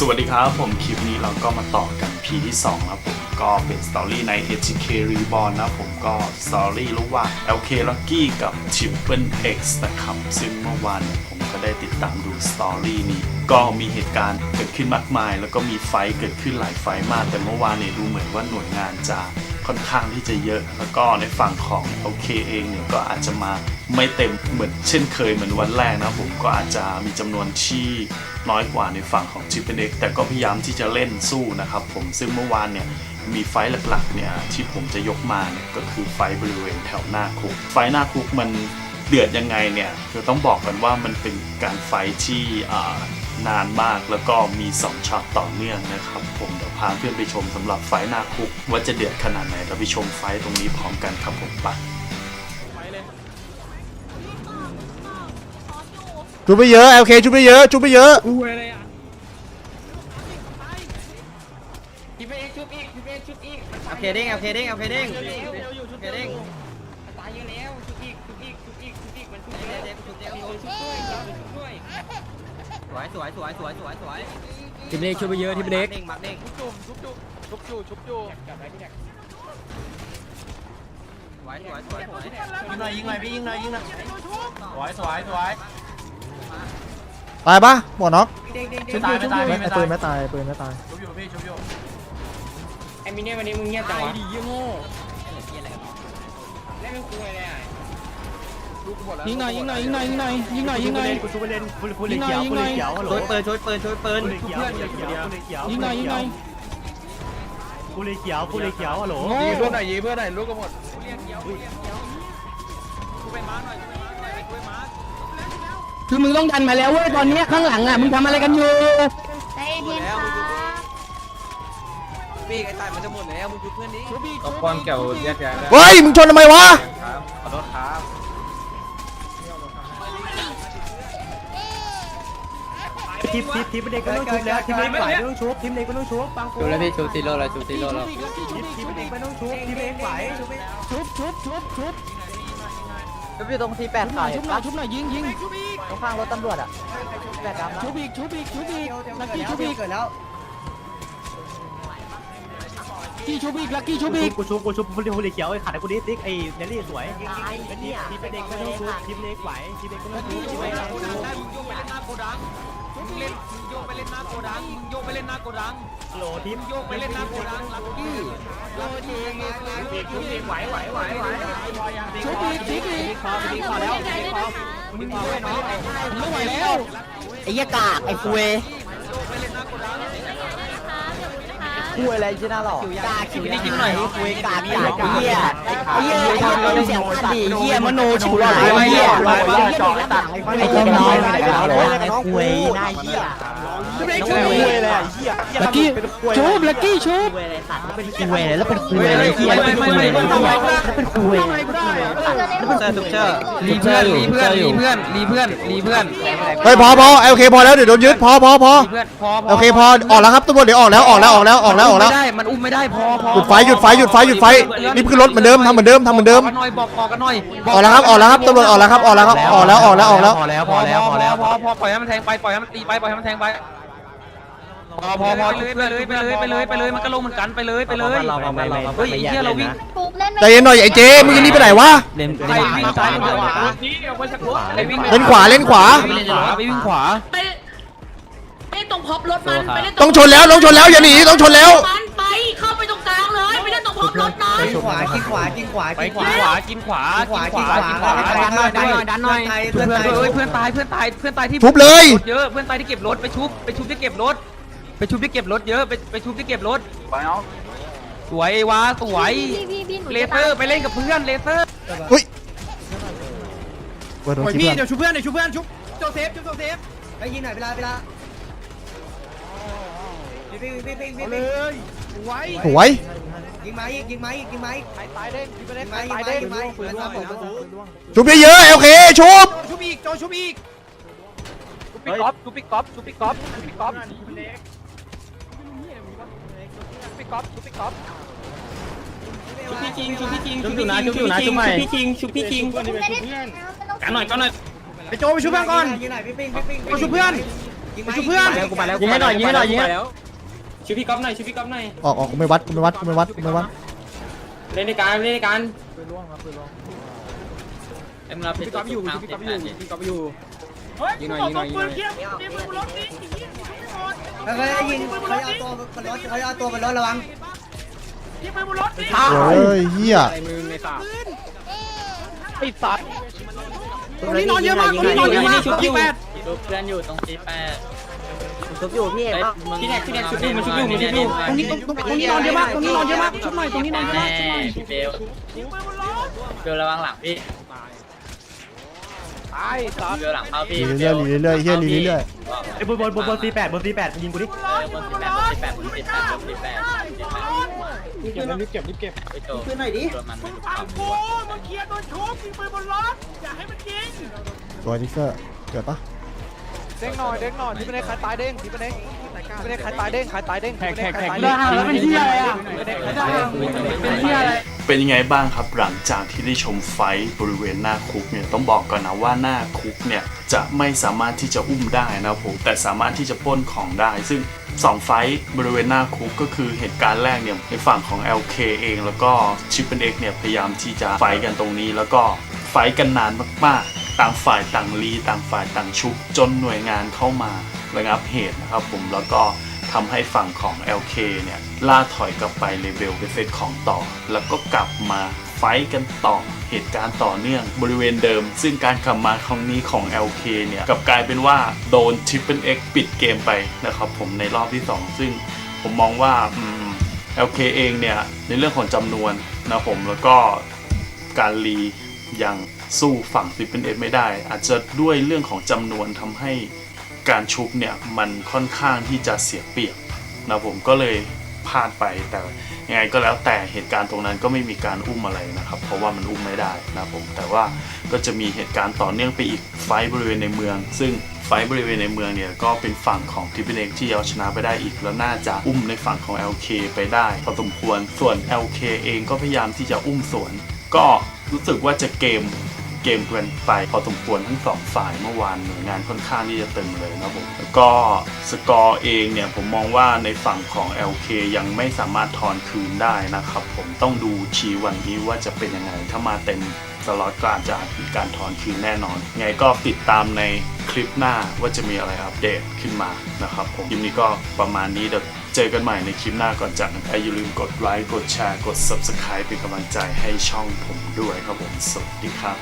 สวัสดีครับผมคลิปนี้เราก็มาต่อกัน P ที่2ครับผมก็เป็นสตอรี่ใน HK Reborn นะผมก็สตอรี่ระหว่าง LK Lucky กับ Triple X นะครับซึ่งเมื่อวานเนี่ยผมก็ได้ติดตามดูสตอรี่นี้ก็มีเหตุการณ์เกิดขึ้นมากมาย แล้วก็มีไฟเกิดขึ้นหลายไฟมาก แต่เมื่อวานเนี่ยดูเหมือนว่าหน่วยงานจะ ค่อนข้างที่จะเยอะ แล้วก็ในฝั่งของ LK เคเองเนี่ยก็อาจจะมาไม่เต็มเหมือนเช่นเคยเหมือนวันแรกนะผมก็อาจจะมีจำนวนที่น้อยกว่าในฝั่งของ Triple X แต่ก็พยายามที่จะเล่นสู้นะครับผมซึ่งเมื่อวานเนี่ยมีไฟหลักๆเนี่ยที่ผมจะยกมาเนี่ยก็คือไฟบริเวณแถวหน้าคุก ไฟหน้าคุกมันเดือดยังไงเนี่ยคือต้องบอกกันว่ามันเป็นการไฟที่ นานมากแล้วก็มี 2ช็อตต่อเนื่องนะครับ ผมเดี๋ยวพาเพื่อนไปชมสำหรับไฟท์หน้าคุก ว่าจะเดือดขนาดไหนเราไปชมไฟท์ตรงนี้พร้อมกันครับผมไปชุบไปเยอะโอเคชุบไปเยอะชุบไปเยอะโอเคเด้งโอเคเด้งโอเคเด้งโอเคเด้งสวย สวยสวยสวยสวยสวยทีมเล็กช่วยไปเยอะทีมเล็กเด้งมักเด้งชุบชุบชุบชุบชุบอยู่สวยสวยสวยสวยยิงหน่อยยิงหน่อยพี่ยิงหน่อยยิงหน่อยสวยสวยสวยตายปะหมอน็อกไม่ตายไม่ตายไม่ไม่ปืตายนไม่ตายปืนไม่ตายชุบอยู่พี่ชุบอยู่ไอ้มิเนี่ยวันนี้มึงเงียบจังวะยิง หน่อยยิงหน่อยยิงหน่อยยิงหน่อยยิงหน่อยยิงหน่อยกูชุบไปเล่นกูกูยิงหน่อยยิงหน่อยช่วยปืนช่วยปืนช่วยปืนกูเลยเขียวกูเลยเขียวกูเลยเขียวยิงหน่อยยิงหน่อยกูเลยเขียวกูเลยเขียวฮัลโหลโง่ยิงเพื่อนหน่อยยิงเพื่อนหน่อยลูกกันหมดคือมึงต้องดันมาแล้วเว้ยตอนเนี้ยข้างหลังอะมึงทำอะไรกันอยู่ใจเย็นครับปีกไอ้ตายมันจะหมดแล้วมึงดูเพื่อนดิตบก้อนแก้วแยกย้ายได้เฮ้ยมึงชนทำไมวะ ทิปทิปทิปเด็กก็ต้องชุบแล้วทิปเด็กไหวต้องชุบทิปเด็กก็ต้องชุบปังกูดูแล้วพี่ชูซีโร่แล้วชูซีโร่แล้วทิปเด็กก็ต้องชุบทิปเด็กไหวชุบชุบชุบชุบชุบอยู่ตรงที่แปดชุบหน่อยชุบหน่อยชุบหน่อยยิงยิงตรงข้างรถตำรวจอะแปดดำชุบอีกชุบอีกชุบอีกลักกี้ชุบอีกเกิดแล้วกี้ชุบอีกลักกี้ชุบอีกกูชุบกูชุบกูเลยเขียวไอ้ขาดกูดิติ๊กไอ้เนลลี่สวยทิปเด็กก็ต้องชุบทิปเด็กไหวทิปเด็กก็ต้องชุบทิปเด็กก็ต้องชุ มึงโยกไปเล่นหน้าโกดังโหลทิปโยกไปเล่นหน้าโกดังลักกี้ลักกี้ชุบอีกไหวไหวไหวไหวชุบอีกชุบอีกพอทิปพอแล้วทิปพอมึงไม่ไหวแล้วไอ้ยากากไอ้คุยคุยอะไรชื่อหน้าหล่อกาคิวนี่ยิ้มหน่อยคุยกากกากเหี้ยไอ้เหี้ยไอ้เหี้ยเสียงขัดดีเหี้ยมโนฉิวหลายไอ้เหี้ยไอ้เจ้าน้อยไอ้คุยหน้าเหี้ย ไม่คุยเลยอะเหี้ยลักกี้ชุบลักกี้ชุบเป็นคุยแล้วเป็นคุยอะไรเหี้ยเป็นคุยแล้วเป็นคุยเจอทุกเจอรีเพื่อนรีเพื่อนรีเพื่อนรีเพื่อนรีเพื่อนเฮ้ยพอพอโอเคพอแล้วเดี๋ยวโดนยึดพอพอพอพอนพอโอเคพอออกแล้วครับตำรวจเดี๋ยวออกแล้วออกแล้วออกแล้วออกแล้วออกแล้วไม่ได้มันอุ้มไม่ได้พอพอหยุดไฟหยุดไฟหยุดไฟหยุดไฟรีบขึ้นรถเหมือนเดิมทำเหมือนเดิมทำเหมือนเดิมนหน่อยบอกบอกกันหน่อยออกแล้วครับออกแล้วครับตำรวจออกแล้วครับออกแล้วครับออกแล้วออกแล้วออกแล้วพอแล้วพอแล้วพอแล้วพอพอปล่อยให้มันแทงไปปล่อยให้มันตีไปปล่อยให้มันแทงไป พอพอพอไปเลยไปเลยไปเลยไปเลยมันก็ลงเหมือนกันไปเลยไปเลยเฮ้ยไอ้เหี้ยเราวิ่งปุ๊บเล่นใจเย็นหน่อยไอ้เจมึงจะรีบไปไหนวะใครวิ่งซ้ายขวาใครวิ่งเล่นขวาเล่นขวาไปเล่นขวาไปวิ่งขวาไปไปตรงพบรถมันไปเล่นต้องชนแล้วต้องชนแล้วอย่าหนีต้องชนแล้วมันไปเข้าไปตรงกลางเลยไปเล่นตรงพบรถมันขวากินขวากินขวาไปกินขขวาวากินขวาขวากินขวากินขวาดันหน่อยดันหน่อยดันหน่อยเพื่อนตายเพื่อนเพื่อนตายเพื่อนตายเพื่อนตายเพื่อนตายที่ชุบเลยเยอะเพื่อนตายที่เก็บรถไปชุบไปชุบที่เก็บรถ ไปชุบที่เก็บรถเยอะไปไปชุบที่เก็บรถสวยวะสวยพี่พี่พี่หนูเลเซอร์ไปเล่นกับเพื่อนเลเซอร์อุ้ยเปิดโดนคิดพี่ว่าเดี๋ยวชุบเพื่อนเดี๋ยวชุบเพื่อนชุบโจเซฟชุบโจเซฟไปยิงหน่อยเวลาเวลาปิ้งปิ้งปิ้งปิ้งเลปิ้งยไว้สวยยิงไม้ยิงยิงไม้ยิงไม้ตายเด้งยิงไม้ยิงไม้ยิงไม้ปืนล่วงปืนล่วงชุบเยอะๆโอเคชุบชุบอีกโจชุบอีกชุบปีกอล์ฟชุบปีกอล์ฟชุบปีกอล์ฟชุบปีกอล์ฟ ชุบปีกอล์ฟชุบปีกอล์ฟชุบพี่คิงชุบพี่คิงชุบอยู่นะชุบอยู่นะชุบใหม่ชุบพี่คิงชุบพี่คิงไม่ได้กันหน่อยกันหน่อยไปโจไปชุบเพื่อนก่อนยิงหน่อยปิ้งปิ้งปิ้งไปชุบเพื่อนยิงไม้ชุบเพื่อนยิงให้หน่อยยิงให้หน่อยยิงให้ชูพี่ก๊อฟหน่อยชูพี่ก๊อฟหน่อยออกออกกูไม่วัดกูไม่วัดกูไม่วัดกูไม่วัดเล่นในการเล่นในการเอ็มรับพี่ก๊อฟอยู่พี่ก๊อฟอยู่พี่ก๊อฟอยู่ยิงหน่อยยิงหน่อยยิงหน่อย เฮ้ยยิงเขาเอาตัวบนรถเขาเอาตัวบนรถระวังเฮ้ยเฮียไอ้มึงไอ้สาบไอ้สัตว์ตรงนี้นอนเยอะมากตรงนี้นอนเยอะมากชุบอยู่ดูเพื่อนอยู่ตรงที่แปดชุบอยู่พี่เอ็มที่แรกที่แรกชุบอยู่มันชุบอยู่มันชุบอยู่ตรงนี้ตรงตรงนี้นอนเยอะมากตรงนี้นอนเยอะมากชุบหน่อยตรงนี้นอนเยอะมากชุบหน่อยพี่เบลเบลระวังหลังพี่ ตายสัตว์เบลหลังเข้าพี่หลีเรื่อยๆหลีเรื่อยเฮียหลีเรื่อยไอ้บนบนบนบนสี่แปดบนสี่แปดยิงกูดิบนสิบแปดบนสิบแปดบนสิบแปดบนสิบแปดเก็บรีบเก็บรีบเก็บไปโจขึ้นหน่อยดิตัวมันไม่รู้ความรู้ๆตัวทิกเกอร์เกิดปะเด้งหน่อยเด้งหน่อยที่เป็นใครตายเด้งที่เป็นที่เป็นใครตายเด้งใครตายเด้งแข่งแข่งแข่งแล้วเป็นเที่อะไรอะเป็นเที่อะไร เป็นยังไงบ้างครับหลังจากที่ได้ชมไฟบริเวณหน้าคุกเนี่ยต้องบอกก่อนนะว่าหน้าคุกเนี่ยจะไม่สามารถที่จะอุ้มได้นะครับผมแต่สามารถที่จะป้นของได้ ซึ่งสองไฟบริเวณหน้าคุกก็คือเหตุการณ์แรกเนี่ยในฝั่งของ LK เอง แล้วก็ชิปเป X เเนี่ยพยายามที่จะไฟกันตรงนี้ แล้วก็ไฟกันนานมากๆ ต่างฝ่ายต่างรีต่างฝ่ายต่างชุบจนหน่วยงานเข้ามาระงับเหตุนะครับผมแล้วก็ ทำให้ฝั่งของ LK เนี่ยล่าถอยกลับไปเลเวลไปเซตของต่อ แล้วก็กลับมาไฟกันต่อเหตุการณ์ต่อเนื่องบริเวณเดิม ซึ่งการกลับมาครั้งนี้ของ LK เนี่ยกับกลายเป็นว่าโดน Triple X ปิดเกมไปนะครับผมในรอบที่ 2 ซึ่งผมมองว่าอืม LK เองเนี่ยในเรื่องของจำนวนนะผมแล้วก็การรียังสู้ฝั่ง Triple X ไม่ได้ อาจจะด้วยเรื่องของจำนวนทำให้ การชุบเนี่ยมันค่อนข้างที่จะเสียเปรียบนะผมก็เลยพลาดไปแต่ยังไงก็แล้วแต่เหตุการณ์ตรงนั้นก็ไม่มีการอุ้มอะไรนะครับ เพราะว่ามันอุ้มไม่ได้นะผมแต่ว่าก็จะมีเหตุการณ์ต่อเนื่องไปอีกไฟท์บริเวณในเมือง ซึ่งไฟท์บริเวณในเมืองเนี่ยก็เป็นฝั่งของทิปเอกที่เอาชนะไปได้อีก แล้วน่าจะอุ้มในฝั่งของ LK ไปได้พอสมควรส่วน LK เองก็พยายามที่จะอุ้มสวน ก็รู้สึกว่าจะเกม เกมกันไป พอสมควรทั้งสองฝ่ายเมื่อวานหน่วยงานค่อนข้างที่จะตึงเลยนะผมแล้วก็สกอร์เองเนี่ยผมมองว่าในฝั่งของ LK ยังไม่สามารถทอนคืนได้นะครับผมต้องดูชีวันนี้ว่าจะเป็นยังไงถ้ามาเต็มสล็อตก็อาจจะมีการทอนคืนแน่นอน ไงก็ติดตามในคลิปหน้าว่าจะมีอะไรอัปเดตขึ้นมานะครับผมคลิปนี้ก็ประมาณนี้เดี๋ยวเจอกันใหม่ในคลิปหน้าก่อนจากนั้นอย่าลืมกดไลค์กดแชร์กด Subscribe เป็นกำลังใจให้ช่องผมด้วยครับผม สวัสดีครับ